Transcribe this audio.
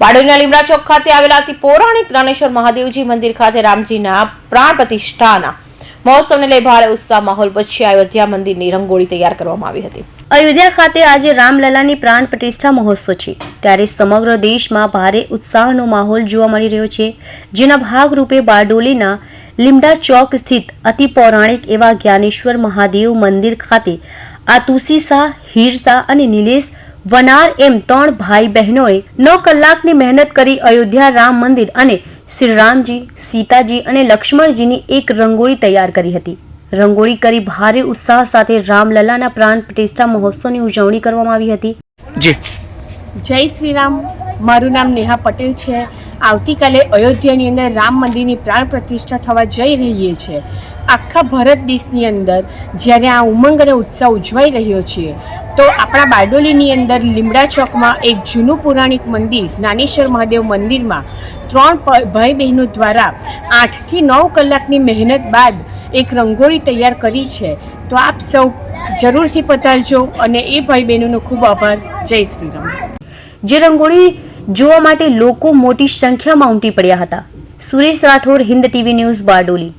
બારડોલીના લીમડા ચોક ખાતે આવેલા અતિ પૌરાણિક જ્ઞાનેશ્વર મહાદેવજી મંદિર ખાતે રામજીના પ્રાણ પ્રતિષ્ઠાના મહોત્સવને લઈ ભારે ઉત્સાહ માહોલ પછી અયોધ્યા મંદિરની રંગોળી તૈયાર કરવામાં આવી હતી. અયોધ્યા ખાતે આજે રામલલાની પ્રાણ પ્રતિષ્ઠા મહોત્સવ છે. ત્યારે સમગ્ર દેશમાં ભારે ઉત્સાહનો માહોલ જોવા મળી રહ્યો છે, જેના ભાગરૂપે બારડોલીના લીમડા ચોક સ્થિત અતિ પૌરાણિક એવા જ્ઞાનેશ્વર મહાદેવ મંદિર ખાતે આ હીર શાહ અને નિલેશ વનાર એમ ત્રણ ભાઈ બહેનોએ નવ કલાકની મહેનત કરી અયોધ્યા રામ મંદિર અને શ્રી રામજી સીતાજી અને લક્ષ્મણજીની એક રંગોળી તૈયાર કરી હતી. રંગોળી કરી ભારે ઉત્સાહ સાથે રામલલાના પ્રાણ પ્રતિષ્ઠા મહોત્સવની ઉજવણી કરવામાં આવી હતી. જી. જય શ્રી રામ. મારું નામ નેહા પટેલ છે. આવતીકાલે અયોધ્યાની અંદર રામ મંદિરની પ્રાણ પ્રતિષ્ઠા થવા જઈ રહી છે આખા ભારત દેશની અંદર જ્યારે આ ઉમંગ અને ઉત્સાહ ઉજવાઈ રહ્યો છે, તો આપણા બારડોલીની અંદર લીમડા ચોકમાં એક જૂનું પૌરાણિક મંદિર, જ્ઞાનેશ્વર મહાદેવ મંદિરમાં ત્રણ ભાઈ બહેનો દ્વારા આઠથી નવ કલાકની મહેનત બાદ એક રંગોળી તૈયાર કરી છે. તો આપ સૌ જરૂરથી પધારજો અને એ ભાઈ બહેનોનો ખૂબ આભાર. જય શ્રી રામ. જે રંગોળી જોવા માટે લોકો મોટી સંખ્યામાં ઉમટી પડ્યા હતા. Suresh Rathod Hind TV news Bardoli.